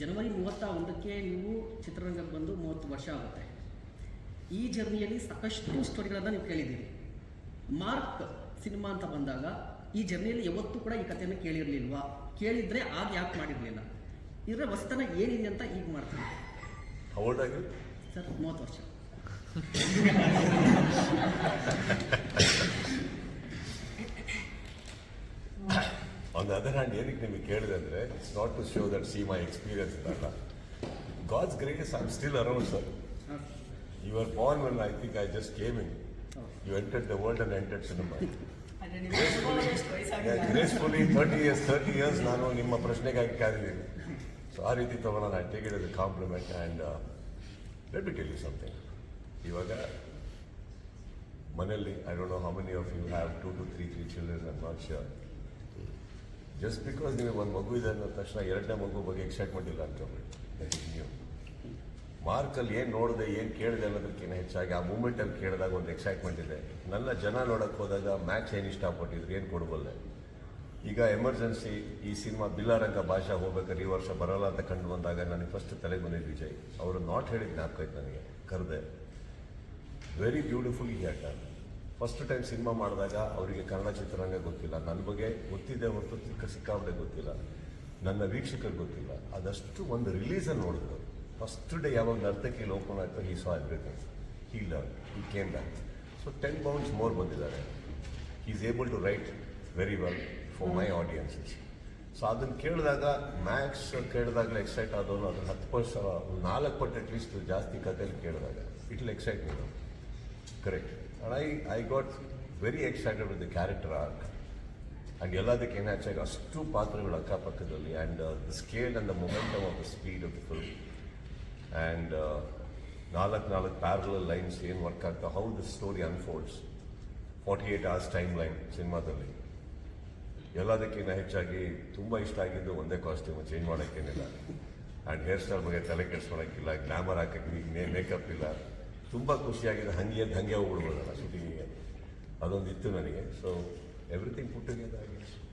ಜನವರಿ ಮೂವತ್ತ ಒಂದಕ್ಕೆ ನೀವು ಚಿತ್ರರಂಗಕ್ಕೆ ಬಂದು ಮೂವತ್ತು ವರ್ಷ ಆಗುತ್ತೆ. ಈ ಜರ್ನಿಯಲ್ಲಿ ಸಾಕಷ್ಟು ಸ್ಟೋರಿಗಳನ್ನು ನೀವು ಕೇಳಿದ್ದೀರಿ. ಮಾರ್ಕ್ ಸಿನಿಮಾ ಅಂತ ಬಂದಾಗ ಈ ಜರ್ನಿಯಲ್ಲಿ ಯಾವತ್ತೂ ಕೂಡ ಈ ಕಥೆಯನ್ನು ಕೇಳಿರಲಿಲ್ವಾ? ಕೇಳಿದರೆ ಆಗ ಯಾಕೆ ಮಾಡಿರಲಿಲ್ಲ? ಇದರ ಹೊಸತನ ಏನಿದೆ ಅಂತ ಈಗ ಮಾಡ್ತೀನಿ. ಸರ್ ಮೂವತ್ತು ವರ್ಷ. ಆನ್ ದ ಅದರ್ ಹ್ಯಾಂಡ್ ಏನಕ್ಕೆ ನಿಮಗೆ ಕೇಳಿದೆ ಅಂದರೆ it's not to show that see my experience ಅಂತಲ್ಲ God's grace I am still around sir ಹಾಂ you are born when I think I just came in ಹೌದು. You entered the world and entered cinema ಅಂದ್ರೆ ನೀವು ಎಷ್ಟು ವಯಸ್ಸಾಗಿಲ್ಲ gracefully thirty years thirty years ನಾನು ನಿಮ್ಮ ಪ್ರಶ್ನೆಗಾಗಿ ಕಾದಿದ್ದೀನಿ ಸೊ ಆ ರೀತಿ ತಗೊಳ್ಳೋಣ I take it as compliment and let me tell you something ಇವಾಗ ಮನೆಯಲ್ಲಿ I don't know how many of you have two two three three children I'm not sure just because ನಿಮಗೆ ಒಂದು ಮಗು ಇದೆ ಅನ್ನೋ ತಕ್ಷಣ ಎರಡನೇ ಮಗು ಬಗ್ಗೆ ಎಕ್ಸೈಟ್ಮೆಂಟ್ ಇಲ್ಲ ಅಂತ ನ್ಯೂ ಮಾರ್ಕಲ್ಲಿ ಏನು ನೋಡಿದೆ, ಏನು ಕೇಳಿದೆ ಅನ್ನೋದಕ್ಕಿಂತ ಹೆಚ್ಚಾಗಿ ಆ ಮೂಮೆಂಟಲ್ಲಿ ಕೇಳಿದಾಗ ಒಂದು ಎಕ್ಸೈಟ್ಮೆಂಟ್ ಇದೆ. ನನ್ನ ಜನ ನೋಡೋಕ್ಕೆ ಹೋದಾಗ ಮ್ಯಾಚ್ ಏನು ಇಷ್ಟಪಟ್ಟಿದ್ರು, ಏನು ಕೊಡಬಲ್ಲೆ. ಈಗ ಎಮರ್ಜೆನ್ಸಿ ಈ ಸಿನಿಮಾ ಬಿಲ್ಲಾರಂಗ ಭಾಷಾ ಹೋಗ್ಬೇಕಾದ್ರೆ ಈ ವರ್ಷ ಬರಲ್ಲ ಅಂತ ಕಂಡು ಬಂದಾಗ ನನಗೆ ಫಸ್ಟ್ ತಲೆಗೆ ಬಂದಿದ್ದು ವಿಜಯ್. ಅವರು ನಾಟ್ ಹೇಳಿದ ಜ್ಞಾಪಕ ನನಗೆ, ಕರೆದೆ. ವೆರಿ ಬ್ಯೂಟಿಫುಲ್ ಈ ಆಟ ಫಸ್ಟ್ ಟೈಮ್ ಸಿನಿಮಾ ಮಾಡಿದಾಗ ಅವರಿಗೆ ಕನ್ನಡ ಚಿತ್ರರಂಗ ಗೊತ್ತಿಲ್ಲ. ನನ್ನ ಬಗ್ಗೆ ಗೊತ್ತಿದೆ ಹೊರತು ಚಿಕ್ಕ ಸಿಕ್ಕಾಪಟ್ಟೆ ಗೊತ್ತಿಲ್ಲ. ನನ್ನ ವೀಕ್ಷಕರು ಗೊತ್ತಿಲ್ಲ. ಅದಷ್ಟು ಒಂದು ರಿಲೀಸನ್ನು ನೋಡಿದ್ರು. ಫಸ್ಟ್ ಡೇ ಯಾವಾಗ ನರ್ತಕಿಯಲ್ಲಿ ಓಪನ್ ಆಯಿತು he saw everything he learn he came back so ten pounds more ಬಂದಿದ್ದಾರೆ. He is able to write very well for my audiences so ಅದನ್ನು ಕೇಳಿದಾಗ ಮ್ಯಾಕ್ಸ್ ಕೇಳಿದಾಗಲೇ ಎಕ್ಸೈಟ್ ಆದವನು. ಅದ್ರ ಹತ್ತು ಪರ್ಸ ನಾಲ್ಕು ಪಟ್ಟು ಅಟ್ಲೀಸ್ಟ್ ಜಾಸ್ತಿ ಕಥೆಯಲ್ಲಿ ಕೇಳಿದಾಗ it will excite me correct and I I got very excited with the character arc and ಎಲ್ಲದಕ್ಕೆ ಏನು ಹೆಚ್ಚಾಗಿ ಅಷ್ಟು ಪಾತ್ರಗಳು ಅಕ್ಕಪಕ್ಕದಲ್ಲಿ and the scale and the momentum of the speed of the film and ನಾಲ್ಕು ನಾಲ್ಕು ಪ್ಯಾರಲಲ್ ಲೈನ್ಸ್ ಏನು work ಆಗ್ತಾ how the story unfolds forty eight hours time line ಸಿನಿಮಾದಲ್ಲಿ ಎಲ್ಲದಕ್ಕಿಂತ ಹೆಚ್ಚಾಗಿ ತುಂಬ ಇಷ್ಟ ಆಗಿದ್ದು ಒಂದೇ ಕಾಸ್ಟ್ಯೂಮ್ ಚೇಂಜ್ ಮಾಡೋಕ್ಕೇನಿಲ್ಲ ಆ್ಯಂಡ್ ಹೇರ್ ಸ್ಟೈಲ್ ಬಗ್ಗೆ ತಲೆ ಕೆಡಿಸ್ಕೊಳಕ್ಕಿಲ್ಲ ಗ್ಲಾಮರ್ ಹಾಕಕ್ಕೆ ಮೇಕಪ್ ಇಲ್ಲ ತುಂಬ ಖುಷಿಯಾಗಿದೆ. ಹಂಗೆ ಅಂತ ಹಂಗೆ ಹೋಗ್ಬಿಡ್ಬೋದಲ್ಲ ಶೂಟಿಂಗಿಗೆ ಅದೊಂದು ಇತ್ತು ನನಗೆ. So everything ಪುಟ್ಟಿಗೆ